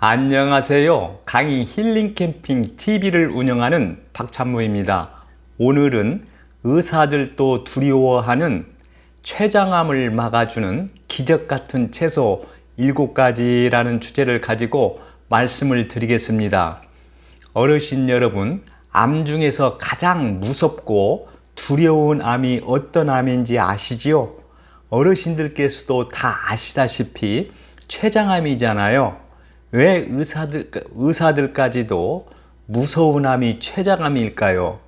안녕하세요. 강의 힐링 캠핑 TV를 운영하는 박찬무입니다. 오늘은 의사들도 두려워하는 췌장암을 막아주는 기적 같은 채소 7가지라는 주제를 가지고 말씀을 드리겠습니다. 어르신 여러분, 암 중에서 가장 무섭고 두려운 암이 어떤 암인지 아시지요? 어르신들께서도 다 아시다시피 췌장암이잖아요. 왜 의사들, 의사들까지도 무서운 암이 췌장암일까요?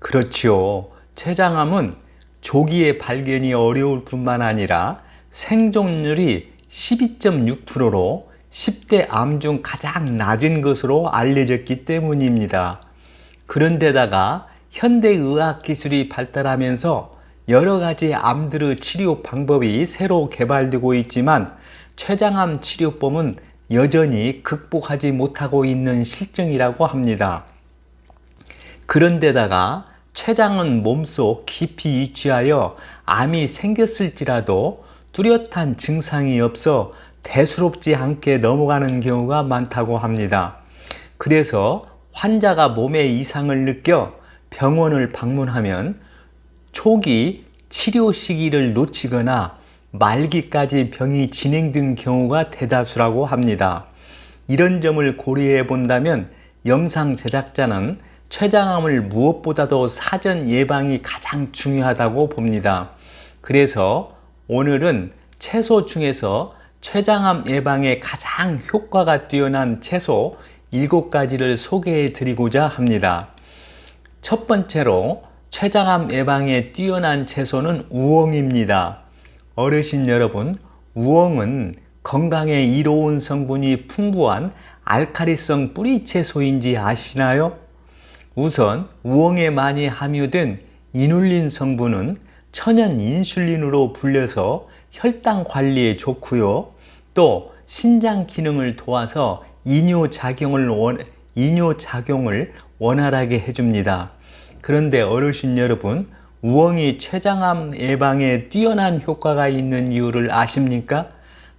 그렇지요. 췌장암은 조기에 발견이 어려울 뿐만 아니라 생존율이 12.6%로 10대 암 중 가장 낮은 것으로 알려졌기 때문입니다. 그런데다가 현대 의학 기술이 발달하면서 여러 가지 암들의 치료 방법이 새로 개발되고 있지만 췌장암 치료법은 여전히 극복하지 못하고 있는 실정이라고 합니다. 그런데다가 췌장은 몸속 깊이 위치하여 암이 생겼을지라도 뚜렷한 증상이 없어 대수롭지 않게 넘어가는 경우가 많다고 합니다. 그래서 환자가 몸에 이상을 느껴 병원을 방문하면 초기 치료 시기를 놓치거나 말기까지 병이 진행된 경우가 대다수라고 합니다. 이런 점을 고려해 본다면 영상 제작자는 췌장암을 무엇보다도 사전 예방이 가장 중요하다고 봅니다. 그래서 오늘은 채소 중에서 췌장암 예방에 가장 효과가 뛰어난 채소 7가지를 소개해 드리고자 합니다. 첫 번째로 췌장암 예방에 뛰어난 채소는 우엉입니다. 어르신 여러분, 우엉은 건강에 이로운 성분이 풍부한 알카리성 뿌리 채소인지 아시나요? 우선 우엉에 많이 함유된 이눌린 성분은 천연 인슐린으로 불려서 혈당 관리에 좋고요. 또 신장 기능을 도와서 이뇨 작용을 원 이뇨 작용을 원활하게 해줍니다. 그런데 어르신 여러분, 우엉이 췌장암 예방에 뛰어난 효과가 있는 이유를 아십니까?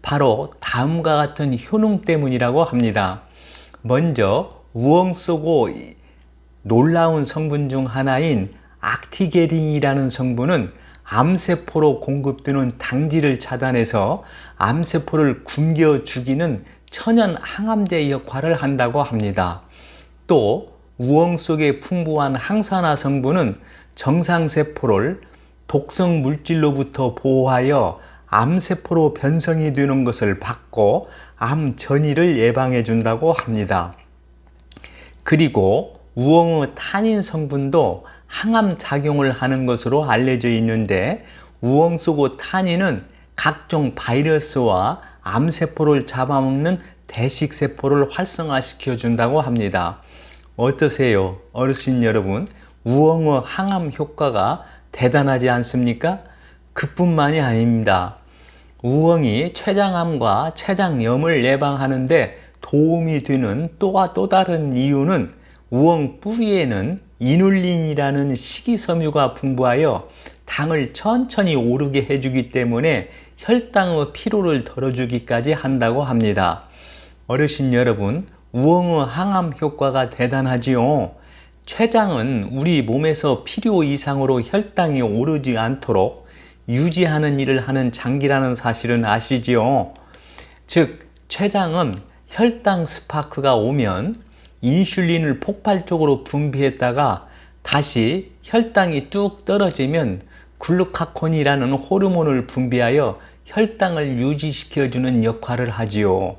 바로 다음과 같은 효능 때문이라고 합니다. 먼저 우엉 쏘고 놀라운 성분 중 하나인 악티게린이라는 성분은 암세포로 공급되는 당질을 차단해서 암세포를 굶겨 죽이는 천연 항암제 역할을 한다고 합니다. 또 우엉 속에 풍부한 항산화 성분은 정상세포를 독성 물질로부터 보호하여 암세포로 변성이 되는 것을 막고 암 전이를 예방해 준다고 합니다. 그리고 우엉의 탄닌 성분도 항암 작용을 하는 것으로 알려져 있는데 우엉 속의 탄닌은 각종 바이러스와 암세포를 잡아먹는 대식세포를 활성화시켜 준다고 합니다. 어떠세요? 어르신 여러분, 우엉의 항암 효과가 대단하지 않습니까? 그뿐만이 아닙니다. 우엉이 췌장암과 췌장염을 예방하는데 도움이 되는 또한 또 다른 이유는 우엉 뿌리에는 이눌린이라는 식이섬유가 풍부하여 당을 천천히 오르게 해주기 때문에 혈당의 피로를 덜어주기까지 한다고 합니다. 어르신 여러분, 우엉의 항암 효과가 대단하지요. 췌장은 우리 몸에서 필요 이상으로 혈당이 오르지 않도록 유지하는 일을 하는 장기라는 사실은 아시지요? 즉, 췌장은 혈당 스파크가 오면 인슐린을 폭발적으로 분비했다가 다시 혈당이 뚝 떨어지면 글루카콘이라는 호르몬을 분비하여 혈당을 유지시켜주는 역할을 하지요.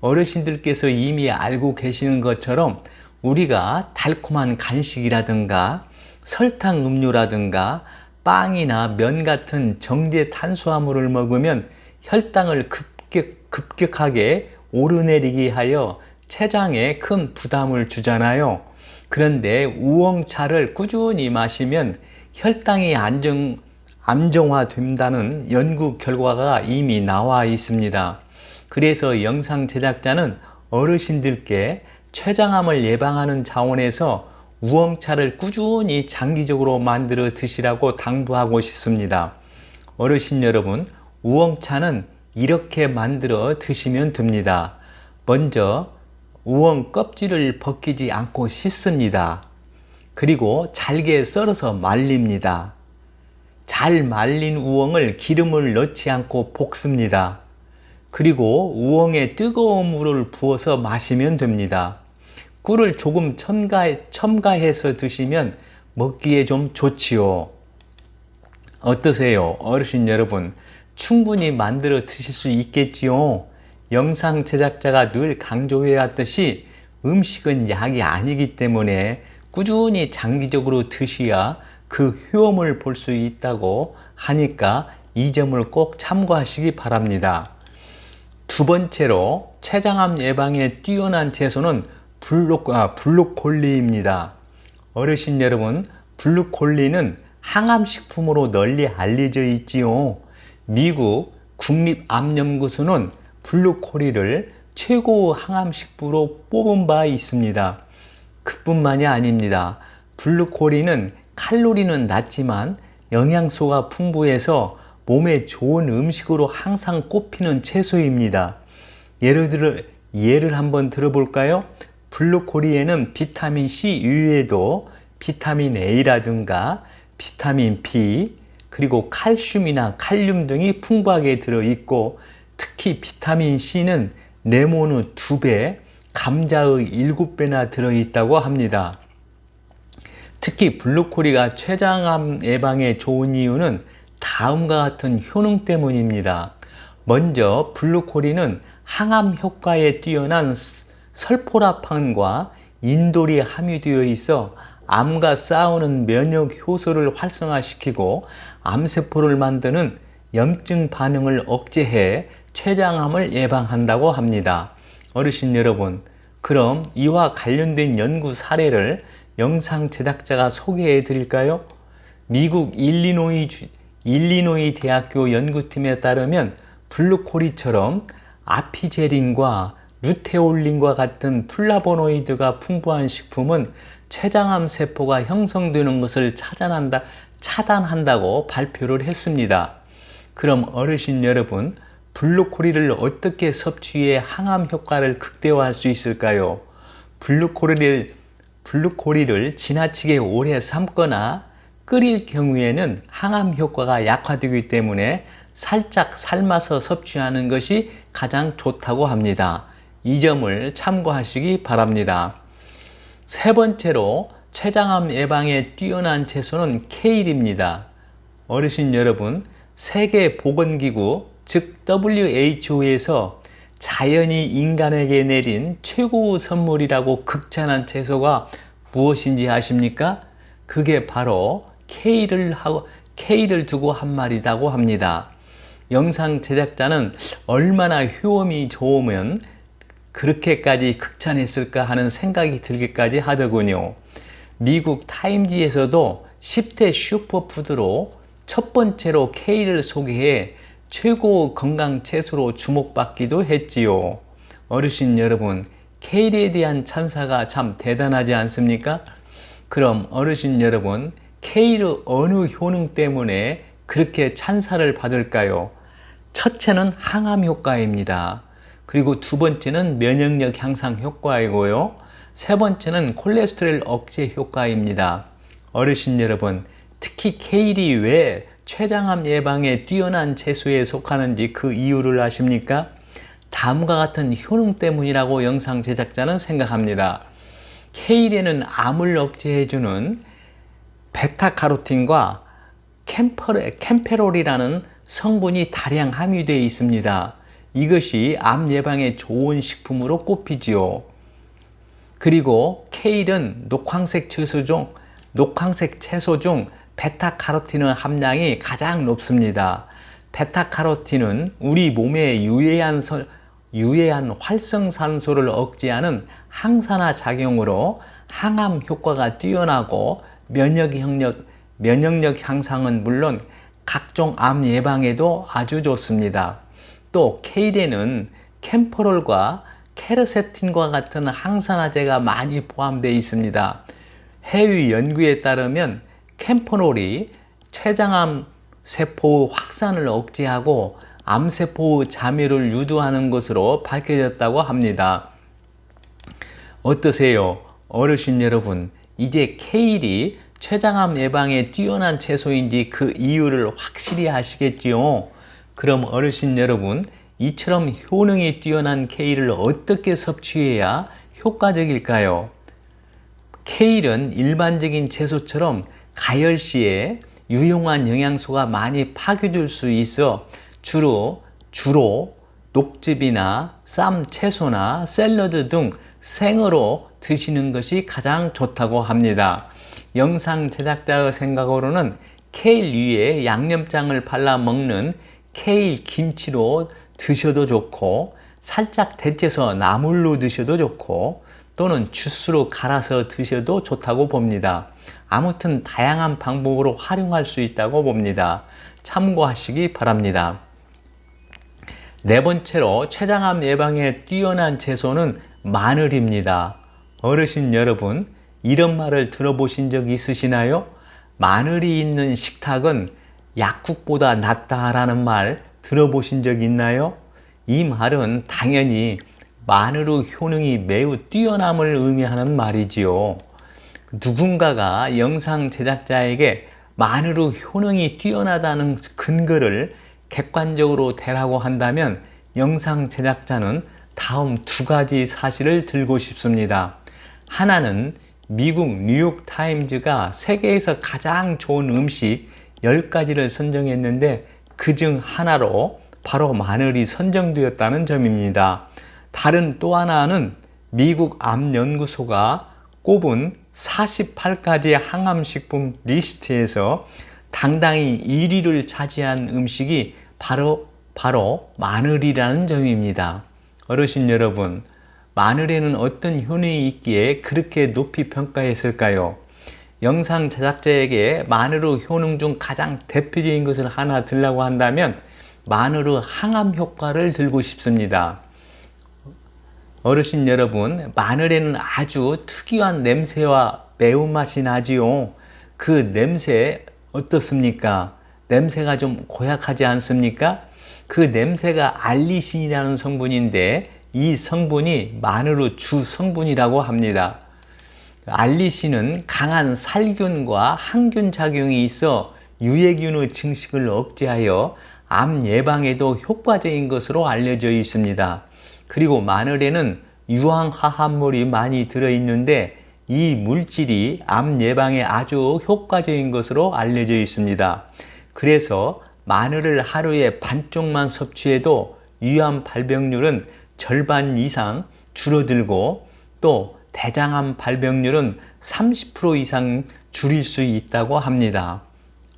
어르신들께서 이미 알고 계시는 것처럼 우리가 달콤한 간식이라든가 설탕 음료라든가 빵이나 면 같은 정제 탄수화물을 먹으면 혈당을 급격, 급격하게 오르내리게 하여 췌장에 큰 부담을 주잖아요. 그런데 우엉차를 꾸준히 마시면 혈당이 안정, 안정화된다는 연구 결과가 이미 나와 있습니다. 그래서 영상 제작자는 어르신들께 췌장암을 예방하는 차원에서 우엉차를 꾸준히 장기적으로 만들어 드시라고 당부하고 싶습니다. 어르신 여러분, 우엉차는 이렇게 만들어 드시면 됩니다. 먼저 우엉 껍질을 벗기지 않고 씻습니다. 그리고 잘게 썰어서 말립니다. 잘 말린 우엉을 기름을 넣지 않고 볶습니다. 그리고 우엉에 뜨거운 물을 부어서 마시면 됩니다. 꿀을 조금 첨가해, 첨가해서 드시면 먹기에 좀 좋지요. 어떠세요? 어르신 여러분, 충분히 만들어 드실 수 있겠지요? 영상 제작자가 늘 강조해 왔듯이 음식은 약이 아니기 때문에 꾸준히 장기적으로 드셔야 그 효험을 볼 수 있다고 하니까 이 점을 꼭 참고하시기 바랍니다. 두 번째로 췌장암 예방에 뛰어난 채소는 블록, 아, 블루콜리입니다. 어르신 여러분, 블루콜리는 항암식품으로 널리 알려져 있지요. 미국 국립암연구소는 블루콜리를 최고 항암식품으로 뽑은 바 있습니다. 그뿐만이 아닙니다. 블루콜리는 칼로리는 낮지만 영양소가 풍부해서 몸에 좋은 음식으로 항상 꼽히는 채소입니다. 예를 들어 예를 한번 들어볼까요? 블루코리에는 비타민 C 이외에도 비타민 A라든가 비타민 B 그리고 칼슘이나 칼륨 등이 풍부하게 들어 있고 특히 비타민 C는 레몬의 2배, 감자의 7배나 들어 있다고 합니다. 특히 블루코리가 췌장암 예방에 좋은 이유는 다음과 같은 효능 때문입니다. 먼저 블루코리는 항암 효과에 뛰어난 설포라판과 인돌이 함유되어 있어 암과 싸우는 면역 효소를 활성화시키고 암세포를 만드는 염증 반응을 억제해 췌장암을 예방한다고 합니다. 어르신 여러분, 그럼 이와 관련된 연구 사례를 영상 제작자가 소개해 드릴까요? 미국 일리노이, 일리노이 대학교 연구팀에 따르면 블루코리처럼 아피제린과 루테올린과 같은 플라보노이드가 풍부한 식품은 췌장암 세포가 형성되는 것을 차단한다, 차단한다고 발표를 했습니다. 그럼 어르신 여러분, 블루코리를 어떻게 섭취해 항암 효과를 극대화할 수 있을까요? 블루코리를, 블루코리를 지나치게 오래 삶거나 끓일 경우에는 항암 효과가 약화되기 때문에 살짝 삶아서 섭취하는 것이 가장 좋다고 합니다. 이 점을 참고하시기 바랍니다. 세 번째로 췌장암 예방에 뛰어난 채소는 케일입니다. 어르신 여러분, 세계 보건기구 즉 WHO에서 자연이 인간에게 내린 최고의 선물이라고 극찬한 채소가 무엇인지 아십니까? 그게 바로 케일을 하고 케일을 두고 한 말이라고 합니다. 영상 제작자는 얼마나 효험이 좋으면 그렇게까지 극찬했을까 하는 생각이 들기까지 하더군요. 미국 타임지에서도 10대 슈퍼푸드로 첫 번째로 케일을 소개해 최고 건강 채소로 주목받기도 했지요. 어르신 여러분, 케일에 대한 찬사가 참 대단하지 않습니까? 그럼 어르신 여러분, 케일의 어느 효능 때문에 그렇게 찬사를 받을까요? 첫째는 항암 효과입니다. 그리고 두 번째는 면역력 향상 효과이고요. 세 번째는 콜레스테롤 억제 효과입니다. 어르신 여러분, 특히 케일이 왜 췌장암 예방에 뛰어난 채소에 속하는지 그 이유를 아십니까? 다음과 같은 효능 때문이라고 영상 제작자는 생각합니다. 케일에는 암을 억제해주는 베타카로틴과 캠페롤이라는 성분이 다량 함유되어 있습니다. 이것이 암 예방에 좋은 식품으로 꼽히지요. 그리고 케일은 녹황색 채소 중 녹황색 채소 중 베타카로틴의 함량이 가장 높습니다. 베타카로틴은 우리 몸에 유해한, 유해한 활성산소를 억제하는 항산화 작용으로 항암 효과가 뛰어나고 면역력, 면역력 향상은 물론 각종 암 예방에도 아주 좋습니다. 또 케일에는 캠퍼롤과 케르세틴과 같은 항산화제가 많이 포함되어 있습니다. 해외 연구에 따르면 캠퍼놀이 췌장암 세포 확산을 억제하고 암세포 자멸을 유도하는 것으로 밝혀졌다고 합니다. 어떠세요? 어르신 여러분, 이제 케일이 췌장암 예방에 뛰어난 채소인지 그 이유를 확실히 아시겠지요? 그럼 어르신 여러분, 이처럼 효능이 뛰어난 케일을 어떻게 섭취해야 효과적일까요? 케일은 일반적인 채소처럼 가열 시에 유용한 영양소가 많이 파괴될 수 있어 주로 주로 녹즙이나 쌈 채소나 샐러드 등 생으로 드시는 것이 가장 좋다고 합니다. 영상 제작자의 생각으로는 케일 위에 양념장을 발라 먹는 케일 김치로 드셔도 좋고 살짝 데쳐서 나물로 드셔도 좋고 또는 주스로 갈아서 드셔도 좋다고 봅니다. 아무튼 다양한 방법으로 활용할 수 있다고 봅니다. 참고하시기 바랍니다. 네 번째로 췌장암 예방에 뛰어난 채소는 마늘입니다. 어르신 여러분, 이런 말을 들어보신 적 있으시나요? 마늘이 있는 식탁은 약국보다 낫다라는 말 들어보신 적 있나요? 이 말은 당연히 마늘의 효능이 매우 뛰어남을 의미하는 말이지요. 누군가가 영상 제작자에게 마늘의 효능이 뛰어나다는 근거를 객관적으로 대라고 한다면 영상 제작자는 다음 두 가지 사실을 들고 싶습니다. 하나는 미국 뉴욕 타임즈가 세계에서 가장 좋은 음식 10가지를 선정했는데 그 중 하나로 바로 마늘이 선정되었다는 점입니다. 다른 또 하나는 미국 암 연구소가 꼽은 48가지 항암식품 리스트에서 당당히 1위를 차지한 음식이 바로 바로 마늘이라는 점입니다. 어르신 여러분, 마늘에는 어떤 효능이 있기에 그렇게 높이 평가했을까요? 영상 제작자에게 마늘의 효능 중 가장 대표적인 것을 하나 들라고 한다면 마늘의 항암 효과를 들고 싶습니다. 어르신 여러분, 마늘에는 아주 특이한 냄새와 매운맛이 나지요. 그 냄새 어떻습니까? 냄새가 좀 고약하지 않습니까? 그 냄새가 알리신이라는 성분인데 이 성분이 마늘의 주 성분이라고 합니다. 알리신은 강한 살균과 항균 작용이 있어 유해균의 증식을 억제하여 암 예방에도 효과적인 것으로 알려져 있습니다. 그리고 마늘에는 유황화합물이 많이 들어있는데 이 물질이 암 예방에 아주 효과적인 것으로 알려져 있습니다. 그래서 마늘을 하루에 반쪽만 섭취해도 위암 발병률은 절반 이상 줄어들고 또 대장암 발병률은 30% 이상 줄일 수 있다고 합니다.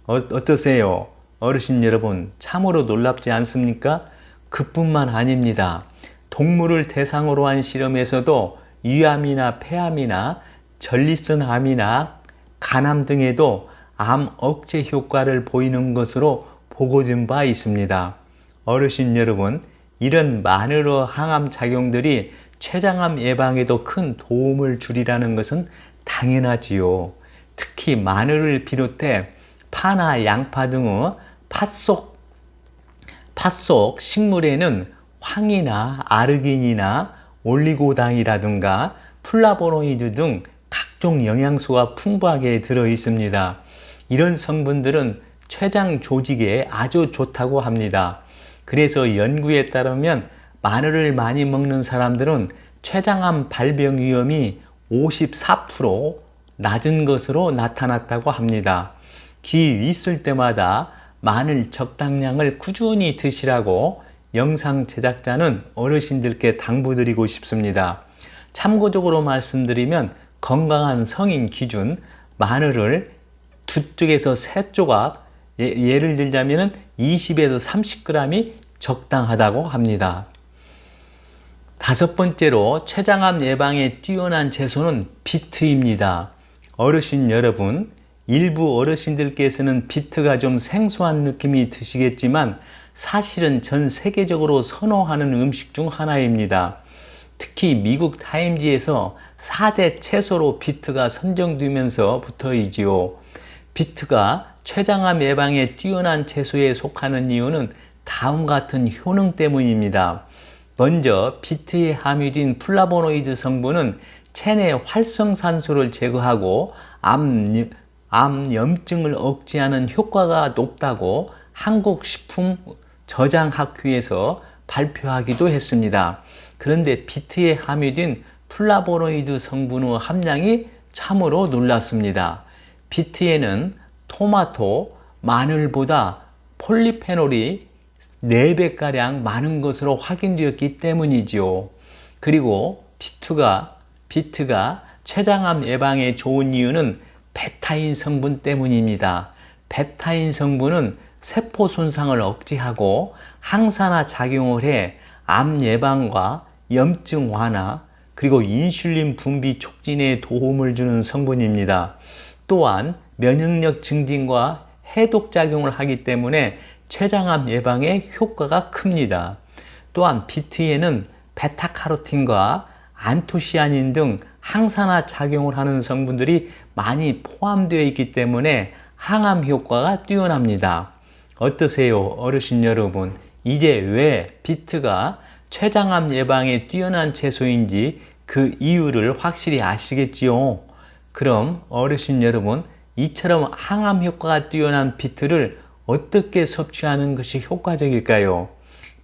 어, 어떠세요? 어르신 여러분, 참으로 놀랍지 않습니까? 그뿐만 아닙니다. 동물을 대상으로 한 실험에서도 위암이나 폐암이나 전립선암이나 간암 등에도 암 억제 효과를 보이는 것으로 보고된 바 있습니다. 어르신 여러분, 이런 마늘의 항암 작용들이 췌장암 예방에도 큰 도움을 주리라는 것은 당연하지요. 특히 마늘을 비롯해 파나 양파 등의 팥속 팥속 식물에는 황이나 아르기닌이나 올리고당이라든가 플라보노이드 등 각종 영양소가 풍부하게 들어 있습니다. 이런 성분들은 췌장 조직에 아주 좋다고 합니다. 그래서 연구에 따르면 마늘을 많이 먹는 사람들은 췌장암 발병 위험이 54% 낮은 것으로 나타났다고 합니다. 기 있을 때마다 마늘 적당량을 꾸준히 드시라고 영상 제작자는 어르신들께 당부드리고 싶습니다. 참고적으로 말씀드리면 건강한 성인 기준 마늘을 두 쪽에서 세 조각 예, 를 들자면 20에서 30g이 적당하다고 합니다. 다섯 번째로 췌장암 예방에 뛰어난 채소는 비트입니다. 어르신 여러분, 일부 어르신들께서는 비트가 좀 생소한 느낌이 드시겠지만 사실은 전 세계적으로 선호하는 음식 중 하나입니다. 특히 미국 타임지에서 4대 채소로 비트가 선정되면서부터이지요. 비트가 췌장암 예방에 뛰어난 채소에 속하는 이유는 다음 같은 효능 때문입니다. 먼저 비트에 함유된 플라보노이드 성분은 체내 활성산소를 제거하고 암, 암 염증을 억제하는 효과가 높다고 한국식품 저장학회에서 발표하기도 했습니다. 그런데 비트에 함유된 플라보노이드 성분의 함량이 참으로 놀랐습니다. 비트에는 토마토, 마늘보다 폴리페놀이 4배가량 많은 것으로 확인되었기 때문이지요. 그리고 비트가, 비트가 췌장암 예방에 좋은 이유는 베타인 성분 때문입니다. 베타인 성분은 세포 손상을 억제하고 항산화 작용을 해 암 예방과 염증 완화 그리고 인슐린 분비 촉진에 도움을 주는 성분입니다. 또한 면역력 증진과 해독 작용을 하기 때문에 췌장암 예방에 효과가 큽니다. 또한 비트에는 베타카로틴과 안토시아닌 등 항산화 작용을 하는 성분들이 많이 포함되어 있기 때문에 항암 효과가 뛰어납니다. 어떠세요, 어르신 여러분? 이제 왜 비트가 췌장암 예방에 뛰어난 채소인지 그 이유를 확실히 아시겠지요? 그럼 어르신 여러분, 이처럼 항암 효과가 뛰어난 비트를 어떻게 섭취하는 것이 효과적일까요?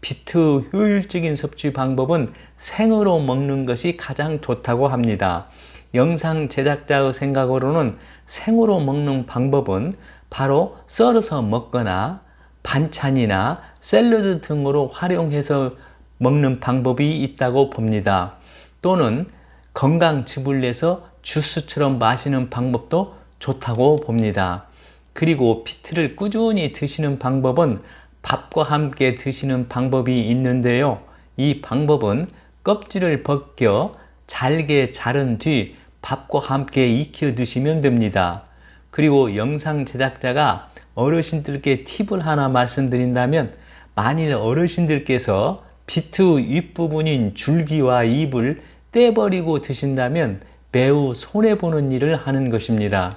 비트 효율적인 섭취 방법은 생으로 먹는 것이 가장 좋다고 합니다. 영상 제작자의 생각으로는 생으로 먹는 방법은 바로 썰어서 먹거나 반찬이나 샐러드 등으로 활용해서 먹는 방법이 있다고 봅니다. 또는 건강 즙을 내서 주스처럼 마시는 방법도 좋다고 봅니다. 그리고 피트를 꾸준히 드시는 방법은 밥과 함께 드시는 방법이 있는데요. 이 방법은 껍질을 벗겨 잘게 자른 뒤 밥과 함께 익혀 드시면 됩니다. 그리고 영상 제작자가 어르신들께 팁을 하나 말씀드린다면 만일 어르신들께서 비트 윗부분인 줄기와 잎을 떼버리고 드신다면 매우 손해보는 일을 하는 것입니다.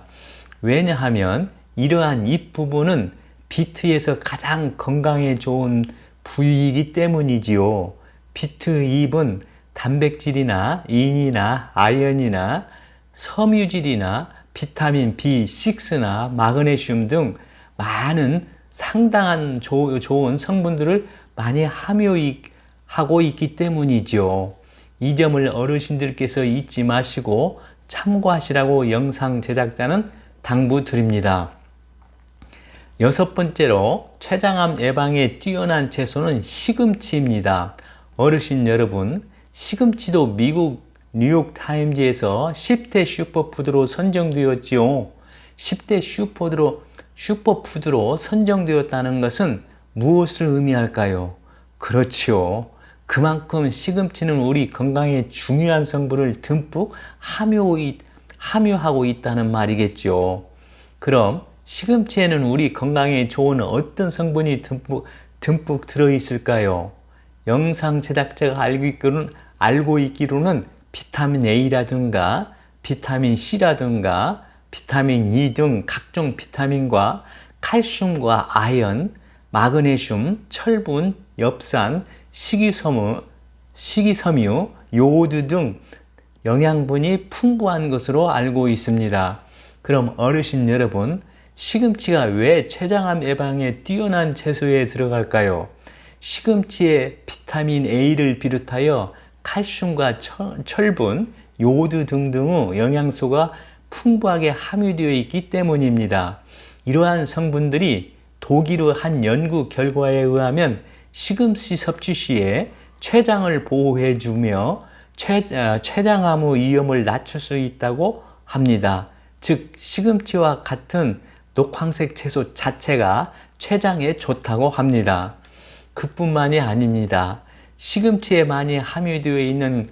왜냐하면 이러한 잎부분은 비트에서 가장 건강에 좋은 부위이기 때문이지요. 비트 잎은 단백질이나 인이나 아연이나 섬유질이나 비타민 B6나 마그네슘 등 많은 상당한 조, 좋은 성분들을 많이 함유하고 있기 때문이죠. 이 점을 어르신들께서 잊지 마시고 참고하시라고 영상 제작자는 당부드립니다. 여섯 번째로 췌장암 예방에 뛰어난 채소는 시금치입니다. 어르신 여러분, 시금치도 미국 뉴욕 타임즈에서 10대 슈퍼푸드로 선정되었지요. 10대 슈퍼푸드로, 슈퍼푸드로 선정되었다는 것은 무엇을 의미할까요? 그렇지요. 그만큼 시금치는 우리 건강에 중요한 성분을 듬뿍 함유, 함유하고 있다는 말이겠죠. 그럼 시금치에는 우리 건강에 좋은 어떤 성분이 듬뿍, 듬뿍 들어있을까요? 영상 제작자가 알고 있기로는, 알고 있기로는 비타민 A라든가 비타민 C라든가 비타민 E 등 각종 비타민과 칼슘과 아연, 마그네슘, 철분, 엽산, 식이섬유, 식이섬유, 요오드 등 영양분이 풍부한 것으로 알고 있습니다. 그럼 어르신 여러분, 시금치가 왜 췌장암 예방에 뛰어난 채소에 들어갈까요? 시금치에 비타민 A를 비롯하여 칼슘과 철 분, 요오드 등등의 영양소가 풍부하게 함유되어 있기 때문입니다. 이러한 성분들이 독일의 한 연구 결과에 의하면 시금치 섭취 시에 췌장을 보호해 주며 아, 췌장암의 위험을 낮출 수 있다고 합니다. 즉 시금치와 같은 녹황색 채소 자체가 췌장에 좋다고 합니다. 그뿐만이 아닙니다. 시금치에 많이 함유되어 있는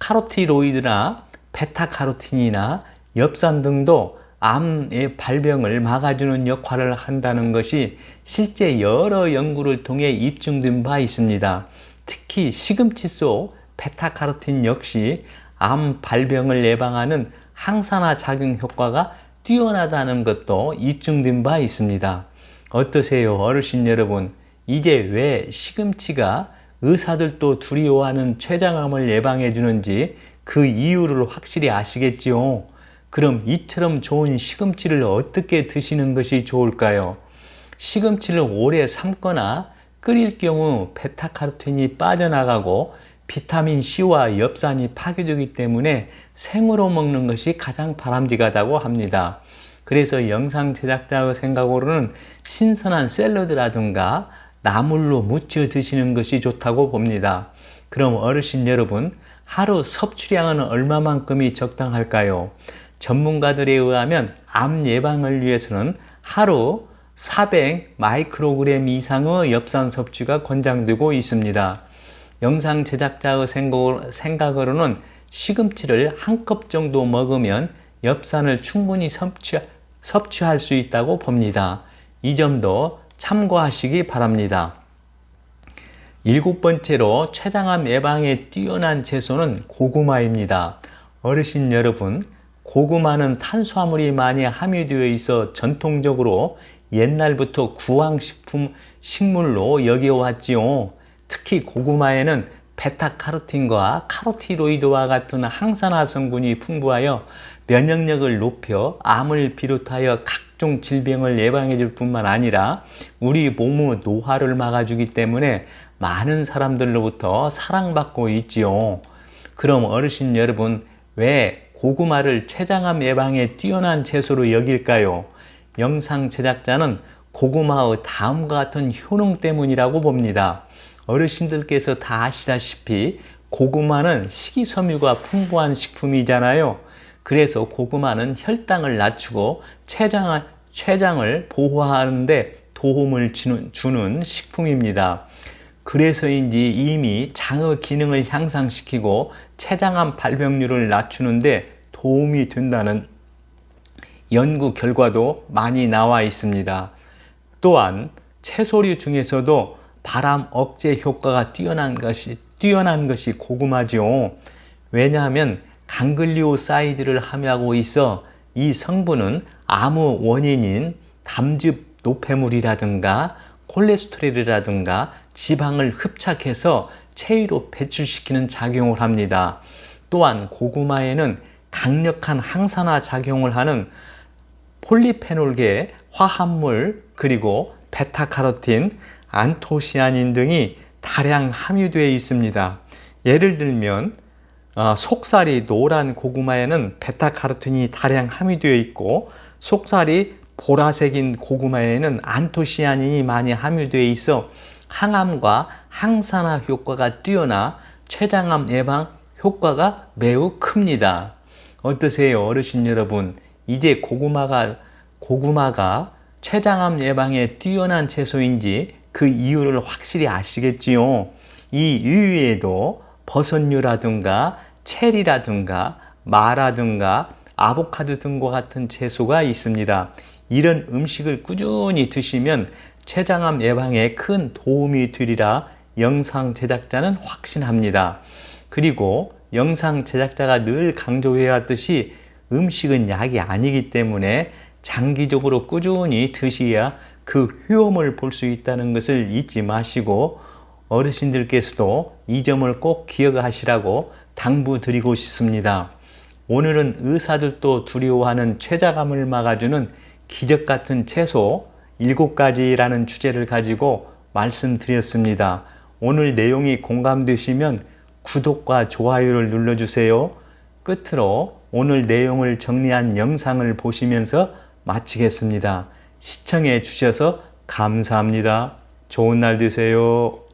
카로티로이드나 베타카로틴이나 엽산 등도 암의 발병을 막아주는 역할을 한다는 것이 실제 여러 연구를 통해 입증된 바 있습니다. 특히 시금치 속 베타카로틴 역시 암 발병을 예방하는 항산화 작용 효과가 뛰어나다는 것도 입증된 바 있습니다. 어떠세요, 어르신 여러분? 이제 왜 시금치가 의사들도 두려워하는 췌장암을 예방해 주는지 그 이유를 확실히 아시겠지요? 그럼 이처럼 좋은 시금치를 어떻게 드시는 것이 좋을까요? 시금치를 오래 삶거나 끓일 경우 베타카로틴이 빠져나가고 비타민 C와 엽산이 파괴되기 때문에 생으로 먹는 것이 가장 바람직하다고 합니다. 그래서 영상 제작자의 생각으로는 신선한 샐러드라든가 나물로 무쳐 드시는 것이 좋다고 봅니다. 그럼 어르신 여러분, 하루 섭취량은 얼마만큼이 적당할까요? 전문가들에 의하면 암 예방을 위해서는 하루 400 마이크로그램 이상의 엽산 섭취가 권장되고 있습니다. 영상 제작자의 생각으로는 시금치를 한 컵 정도 먹으면 엽산을 충분히 섭취, 섭취할 수 있다고 봅니다. 이 점도 참고하시기 바랍니다. 일곱 번째로 췌장암 예방에 뛰어난 채소는 고구마입니다. 어르신 여러분, 고구마는 탄수화물이 많이 함유되어 있어 전통적으로 옛날부터 구황식품 식물로 여겨왔지요. 특히 고구마에는 베타카로틴과 카로티로이드와 같은 항산화 성분이 풍부하여 면역력을 높여 암을 비롯하여 각종 질병을 예방해 줄 뿐만 아니라 우리 몸의 노화를 막아주기 때문에 많은 사람들로부터 사랑받고 있지요. 그럼 어르신 여러분, 왜 고구마를 췌장암 예방에 뛰어난 채소로 여길까요? 영상 제작자는 고구마의 다음과 같은 효능 때문이라고 봅니다. 어르신들께서 다 아시다시피 고구마는 식이섬유가 풍부한 식품이잖아요. 그래서 고구마는 혈당을 낮추고 췌장을, 췌장을 보호하는데 도움을 주는 식품입니다. 그래서인지 이미 장의 기능을 향상시키고 췌장암 발병률을 낮추는데 도움이 된다는 연구 결과도 많이 나와 있습니다. 또한 채소류 중에서도 바람 억제 효과가 뛰어난 것이 뛰어난 것이 고구마죠. 왜냐하면 강글리오사이드를 함유하고 있어 이 성분은 암의 원인인 담즙 노폐물이라든가 콜레스테롤이라든가 지방을 흡착해서 체위로 배출시키는 작용을 합니다. 또한 고구마에는 강력한 항산화 작용을 하는 폴리페놀계 화합물 그리고 베타카로틴, 안토시아닌 등이 다량 함유되어 있습니다. 예를 들면 어, 속살이 노란 고구마에는 베타카로틴이 다량 함유되어 있고 속살이 보라색인 고구마에는 안토시아닌이 많이 함유되어 있어 항암과 항산화 효과가 뛰어나 췌장암 예방 효과가 매우 큽니다. 어떠세요, 어르신 여러분? 이제 고구마가 고구마가 췌장암 예방에 뛰어난 채소인지 그 이유를 확실히 아시겠지요. 이 이외에도 버섯류라든가 체리라든가 마라든가 아보카도 등과 같은 채소가 있습니다. 이런 음식을 꾸준히 드시면 췌장암 예방에 큰 도움이 되리라 영상 제작자는 확신합니다. 그리고 영상 제작자가 늘 강조해 왔듯이 음식은 약이 아니기 때문에 장기적으로 꾸준히 드셔야 그 효험을 볼 수 있다는 것을 잊지 마시고 어르신들께서도 이 점을 꼭 기억하시라고 당부드리고 싶습니다. 오늘은 의사들도 두려워하는 췌장암을 막아주는 기적 같은 채소 7가지라는 주제를 가지고 말씀드렸습니다. 오늘 내용이 공감되시면 구독과 좋아요를 눌러주세요. 끝으로 오늘 내용을 정리한 영상을 보시면서 마치겠습니다. 시청해 주셔서 감사합니다. 좋은 날 되세요.